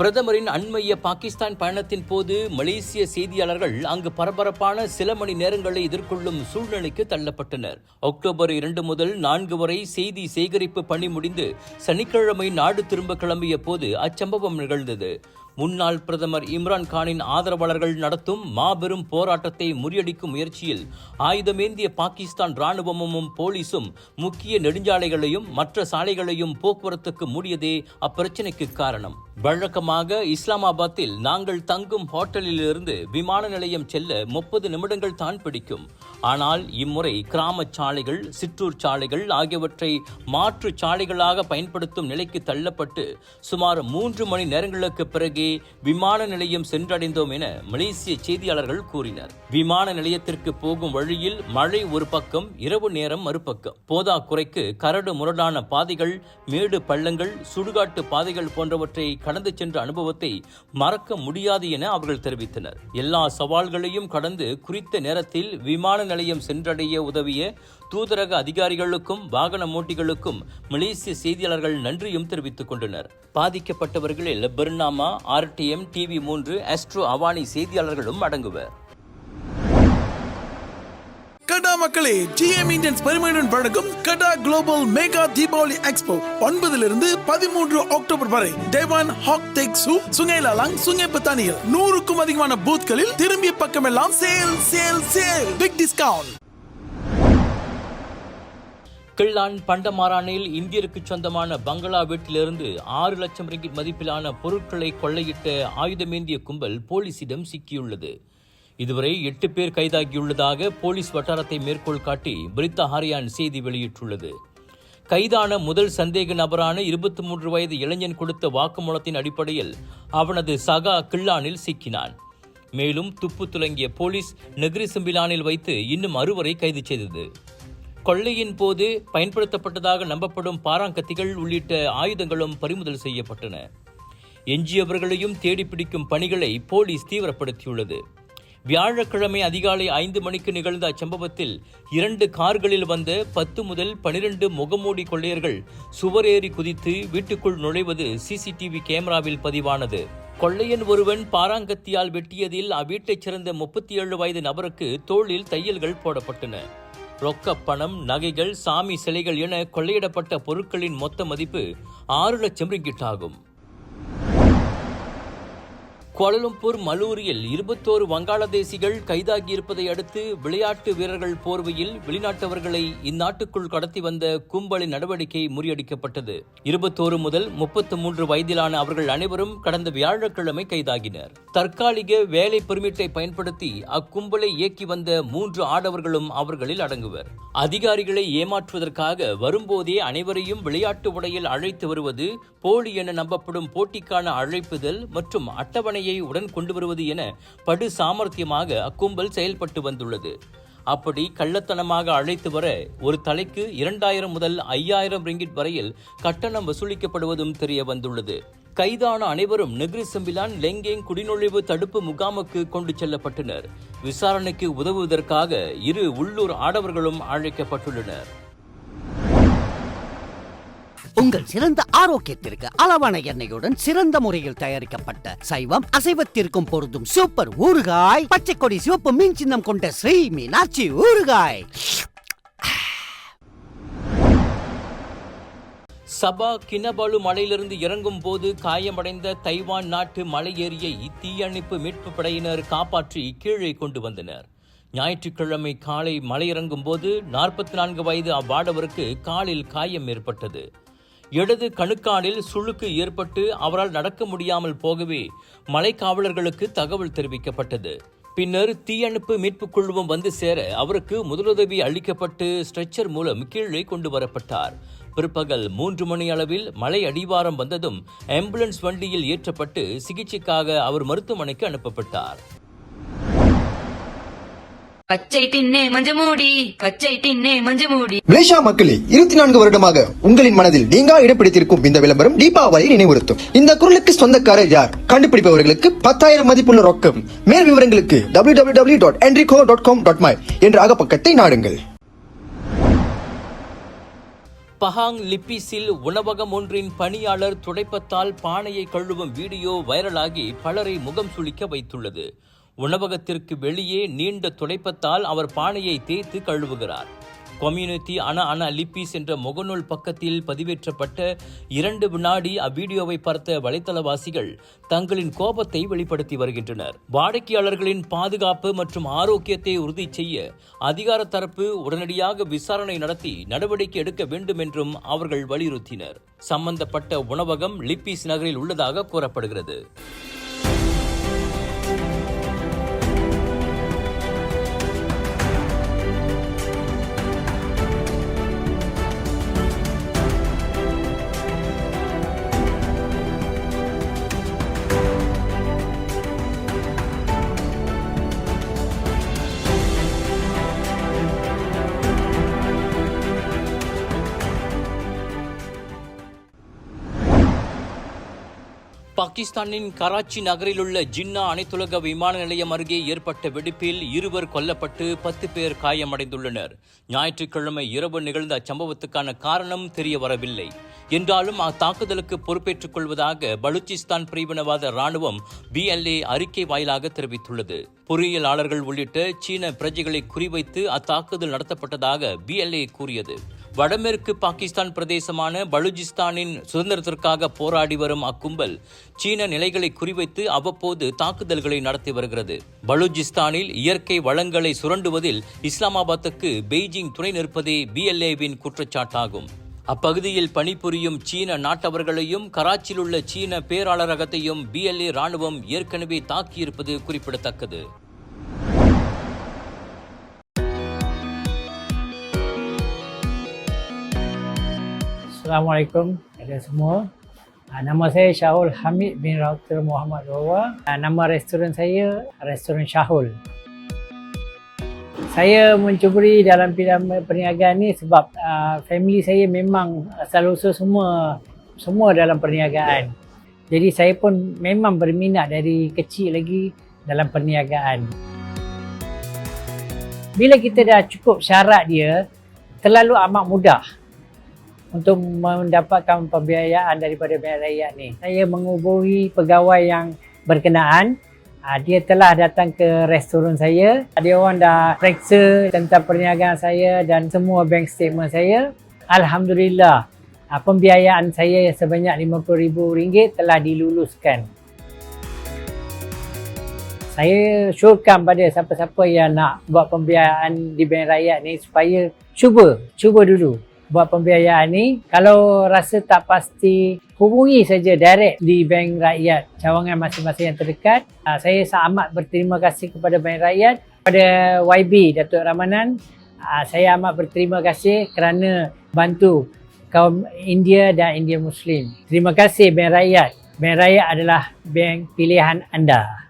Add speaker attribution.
Speaker 1: பிரதமரின் அண்மைய பாகிஸ்தான் பயணத்தின் போது மலேசிய செய்தியாளர்கள் அங்கு பரபரப்பான சில மணி நேரங்களை எதிர்கொள்ளும் சூழ்நிலைக்கு தள்ளப்பட்டனர். அக்டோபர் இரண்டு முதல் நான்கு வரை செய்தி சேகரிப்பு பணி முடிந்து சனிக்கிழமை நாடு திரும்ப கிளம்பிய போது அச்சம்பவம் நிகழ்ந்தது. முன்னாள் பிரதமர் இம்ரான் கானின் ஆதரவாளர்கள் நடத்தும் மாபெரும் போராட்டத்தை முறியடிக்கும் முயற்சியில் ஆயுதமேந்திய பாகிஸ்தான் ராணுவமும் போலீசும் முக்கிய நெடுஞ்சாலைகளையும் மற்ற சாலைகளையும் போக்குவரத்துக்கு மூடியதே அப்பிரச்சினைக்கு காரணம். வழக்கமாக இஸ்லாமாபாத்தில் நாங்கள் தங்கும் ஹோட்டலிலிருந்து விமான நிலையம் செல்ல முப்பது நிமிடங்கள் தான் பிடிக்கும். ஆனால் இம்முறை கிராம சாலைகள் சிற்றூர் சாலைகள் ஆகியவற்றை மாற்று சாலைகளாக பயன்படுத்தும் நிலைக்கு தள்ளப்பட்டு சுமார் மூன்று மணி நேரங்களுக்கு பிறகே விமான நிலையம் சென்றடைந்தோம் என மலேசிய செய்தியாளர்கள் கூறினர். விமான நிலையத்திற்கு போகும் வழியில் மழை ஒரு பக்கம் இரவு நேரம் மறுபக்கம். போதாக்குறைக்கு கரடு முரடான பாதைகள் மேடு பள்ளங்கள் சுடுகாட்டு பாதைகள் போன்றவற்றை கடந்து சென்ற அனுபவத்தை மறக்க முடியாது என அவர்கள் தெரிவித்தனர். எல்லா சவால்களையும் கடந்து குறித்த நேரத்தில் விமான நிலையம் சென்றடைய உதவிய தூதரக அதிகாரிகளுக்கும் வாகன மூட்டிகளுக்கும் மலேசிய செய்தியாளர்கள் நன்றியும் தெரிவித்துக் கொண்டனர். பாதிக்கப்பட்டவர்களில் பெர்னாமா ஆர்டிஎம் டிவி மூன்று அஸ்ட்ரோ அவானி செய்தியாளர்களும் அடங்குவர்.
Speaker 2: கடா மக்களே ஜிஎம் இந்தியன்ஸ் பெருமையுடன் வழங்கும் Kedah global mega Deepavali expo ஒன்பதிலிருந்து பதிமூன்று அக்டோபர் வரை டேவான் ஹாக் டெக் சூ சுங்கேலாலாங் சுங்கை பத்தானியில் நூறுக்கும் அதிகமான பூத்களில் திரும்பிய பக்கமெல்லாம் sale sale sale. Big discount
Speaker 1: Klang பண்டமாரானில் இந்தியருக்கு சொந்தமான பங்களா வீட்டிலிருந்து ஆறு லட்சம் ரிங்கிட் மதிப்பிலான பொருட்களை கொள்ளையிட்ட ஆயுதமேந்திய கும்பல் போலீசிடம் சிக்கியுள்ளது. இதுவரை எட்டு பேர் கைதாகியுள்ளதாக போலீஸ் வட்டாரத்தை மேற்கோள் காட்டி பிரித்தா ஹாரியான் செய்தி வெளியிட்டுள்ளது. கைதான முதல் சந்தேக நபரான இருபத்தி மூன்று வயது இளைஞன் கொடுத்த வாக்குமூலத்தின் அடிப்படையில் அவனது சகா கிள்ளானில் சிக்கினான். மேலும் துப்பு துலங்கிய போலீஸ் நெகிரி சிம்பிலானில் வைத்து இன்னும் அறுவரை கைது செய்தது. கொள்ளையின் போது பயன்படுத்தப்பட்டதாக நம்பப்படும் பாராங்கத்திகள் உள்ளிட்ட ஆயுதங்களும் பறிமுதல் செய்யப்பட்டன. எஞ்சியவர்களையும் தேடிப்பிடிக்கும் பணிகளை போலீஸ் தீவிரப்படுத்தியுள்ளது. வியாழக்கிழமை அதிகாலை ஐந்து மணிக்கு நிகழ்ந்த அச்சம்பவத்தில் இரண்டு கார்களில் வந்த பத்து முதல் பனிரெண்டு முகமூடி கொள்ளையர்கள் சுவரேறி குதித்து வீட்டுக்குள் நுழைவது சிசிடிவி கேமராவில் பதிவானது. கொள்ளையன் ஒருவன் பாராங்கத்தியால் வெட்டியதில் அவ்வீட்டைச் சேர்ந்த முப்பத்தி ஏழு வயது நபருக்கு தோளில் தையல்கள் போடப்பட்டன. ரொக்க பணம் நகைகள் சாமி சிலைகள் என கொள்ளையிடப்பட்ட பொருட்களின் மொத்த மதிப்பு ஆறு லட்சம் ரிங்கிட் ஆகும் கோலலம்பூர் மலூரியில் இருபத்தோரு வங்காளதேசிகள் கைதாகியிருப்பதை அடுத்து விளையாட்டு வீரர்கள் போர்வையில் வெளிநாட்டவர்களை இந்நாட்டுக்குள் கடத்தி வந்த கும்பலின் நடவடிக்கை முறியடிக்கப்பட்டது. இருபத்தோரு முதல் முப்பத்து மூன்று வயதிலான அவர்கள் அனைவரும் கடந்த வியாழக்கிழமை கைதாகினர். தற்காலிக வேலை பெர்மிட்டை பயன்படுத்தி அக்கும்பலை இயக்கி வந்த மூன்று ஆடவர்களும் அவர்களில் அடங்குவர். அதிகாரிகளை ஏமாற்றுவதற்காக வரும்போதே அனைவரையும் விளையாட்டு உடையில் அழைத்து வருவது போலி என நம்பப்படும் போட்டிக்கான அழைப்புதல் மற்றும் அட்டவணையை உடன் கொண்டு வருவது என படு சாமர்த்தியமாக அக்கும்பல் செயல்பட்டு வந்துள்ளது. அப்படி கள்ளத்தனமாக அழைத்து வர ஒரு தலைக்கு இரண்டாயிரம் முதல் ஐயாயிரம் ரிங்கிட் வரையில் கட்டணம் வசூலிக்கப்படுவதும் தெரிய வந்துள்ளது. கைதான அனைவரும் நெகிரி செம்பிலான் லெங்கேங் குடிநுழைவு தடுப்பு முகாமுக்கு கொண்டு செல்லப்பட்டனர். விசாரணைக்கு உதவுவதற்காக இரு உள்ளூர் ஆடவர்களும் அழைக்கப்பட்டுள்ளனர்.
Speaker 3: உங்கள் சிறந்த ஆரோக்கியத்திற்கு அளவான எண்ணெயுடன் சிறந்த முறையில் தயாரிக்கப்பட்ட சைவம் அசைவத்திற்கும் பொருந்தும் சூப்பர் ஊறுகாய் பச்சை கொடி சிவப்பு மீன் சின்னம் கொண்ட ஸ்ரீ மீனாட்சி ஊறுகாய்.
Speaker 1: சபா கினபாலு மலையிலிருந்து இறங்கும் போது காயமடைந்த தைவான் நாட்டு மலையேறியை தீயணைப்பு மீட்பு படையினர் காப்பாற்றி கீழே கொண்டு வந்தனர். ஞாயிற்றுக்கிழமை காலை மலையிறங்கும் போது நாற்பத்தி நான்கு வயது அவ்வாடவருக்கு காலில் காயம் ஏற்பட்டது. இடது கணுக்காலில் சுழுக்கு ஏற்பட்டு அவரால் நடக்க முடியாமல் போகவே மலைக்காவலர்களுக்கு தகவல் தெரிவிக்கப்பட்டது. பின்னர் தீயணைப்பு மீட்புக் குழுவும் வந்து சேர அவருக்கு முதலுதவி அளிக்கப்பட்டு ஸ்ட்ரெச்சர் மூலம் கீழே கொண்டு வரப்பட்டார். பிற்பகல் மூன்று மணி அளவில் மலை அடிவாரம் வந்ததும் ஆம்புலன்ஸ் வண்டியில் ஏற்றப்பட்டு சிகிச்சைக்காக அவர் மருத்துவமனைக்கு அனுப்பப்பட்டார்.
Speaker 4: பச்சை தின்னே மஞ்ச மூடி பச்சை தின்னே மஞ்ச மூடி.
Speaker 5: மலேசியா மக்களே இருபத்தி நான்கு வருடமாக உங்களின் மனதில் நீங்கா இடம் பிடித்திருக்கும் இந்த விளம்பரம் தீபாவளி நினைவுறுத்தும். இந்த குரலுக்கு சொந்தக்காரர் யார்? கண்டுபிடிப்பவர்களுக்கு பத்தாயிரம் மதிப்புள்ள ரொக்கம். மேல் விவரங்களுக்கு W W W dot dot com dot my என்ற அகப்பக்கத்தை நாடுங்கள்.
Speaker 1: பஹாங் லிப்பிஸில் உணவகம் ஒன்றின் பணியாளர் துடைப்பத்தால் பானையை கழுவும் வீடியோ வைரலாகி பலரை முகம் சுளிக்க வைத்துள்ளது. உணவகத்திற்கு வெளியே நீண்ட துடைப்பத்தால் அவர் பானையை தேய்த்து கழுவுகிறார். கம்யூனிட்டி அன அன லிப்பிஸ் என்ற முகநூல் பக்கத்தில் பதிவேற்றப்பட்ட இரண்டு வினாடி அவ்வீடியோவை பார்த்த வலைத்தளவாசிகள் தங்களின் கோபத்தை வெளிப்படுத்தி வருகின்றனர். வாடிக்கையாளர்களின் பாதுகாப்பு மற்றும் ஆரோக்கியத்தை உறுதி செய்ய அதிகார தரப்பு உடனடியாக விசாரணை நடத்தி நடவடிக்கை எடுக்க வேண்டும் என்றும் அவர்கள் வலியுறுத்தினர். சம்பந்தப்பட்ட உணவகம் லிப்பிஸ் நகரில் உள்ளதாக கூறப்படுகிறது. பாகிஸ்தானின் கராச்சி நகரிலுள்ள ஜின்னா அனைத்துலக விமான நிலையம் அருகே ஏற்பட்ட வெடிப்பில் இருவர் கொல்லப்பட்டு பத்து பேர் காயமடைந்துள்ளனர். ஞாயிற்றுக்கிழமை இரவு நிகழ்ந்த அச்சம்பவத்துக்கான காரணம் தெரிய வரவில்லை. என்றாலும் அத்தாக்குதலுக்கு பொறுப்பேற்றுக் கொள்வதாக பலூச்சிஸ்தான் பிரிவினவாத ராணுவம் பிஎல்ஏ அறிக்கை வாயிலாக தெரிவித்துள்ளது. பொறியியலாளர்கள் உள்ளிட்ட சீன பிரஜைகளை குறிவைத்து அத்தாக்குதல் நடத்தப்பட்டதாக பிஎல்ஏ கூறியது. வடமேற்கு பாகிஸ்தான் பிரதேசமான பலுஜிஸ்தானின் சுதந்திரத்திற்காக போராடி வரும் அக்கும்பல் சீன நிலைகளை குறிவைத்து அவ்வப்போது தாக்குதல்களை நடத்தி வருகிறது. பலுஜிஸ்தானில் இயற்கை வளங்களை சுரண்டுவதில் இஸ்லாமாபாத்துக்கு பெய்ஜிங் துணை நிற்பதே பிஎல்ஏவின் குற்றச்சாட்டாகும். அப்பகுதியில் பணிபுரியும் சீன நாட்டவர்களையும் கராச்சியில் உள்ள சீன பேராளரகத்தையும் பிஎல்ஏ ராணுவம் ஏற்கனவே தாக்கியிருப்பது குறிப்பிடத்தக்கது.
Speaker 6: Assalamualaikum kepada semua. Ah, Nama saya Syahul Hamid bin Rauter Muhammad Rawa. Ah, Nama restoran saya Restoran Syahul. Saya mencuburi dalam bidang perniagaan ni sebab uh, family saya memang asal usul semua semua dalam perniagaan. Jadi saya pun memang berminat dari kecil lagi dalam perniagaan. Bila kita dah cukup syarat dia, terlalu amat mudah untuk mendapatkan pembiayaan daripada bank rakyat ni. Saya menghubungi pegawai yang berkenaan. Ah, Dia telah datang ke restoran saya. Dia orang dah periksa tentang perniagaan saya dan semua bank statement saya. Alhamdulillah, ah, pembiayaan saya sebanyak RM50,000 telah diluluskan. Saya syurkan pada siapa-siapa yang nak buat pembiayaan di bank rakyat ni supaya cuba, cuba dulu buat pembiayaan ni. Kalau rasa tak pasti, hubungi saja direct di bank rakyat cawangan masing-masing yang terdekat. Ah, Saya amat berterima kasih kepada bank rakyat, kepada YB Datuk Ramanan. Ah, Saya amat berterima kasih kerana bantu kaum India dan India Muslim. Terima kasih bank rakyat. Bank rakyat adalah bank pilihan anda.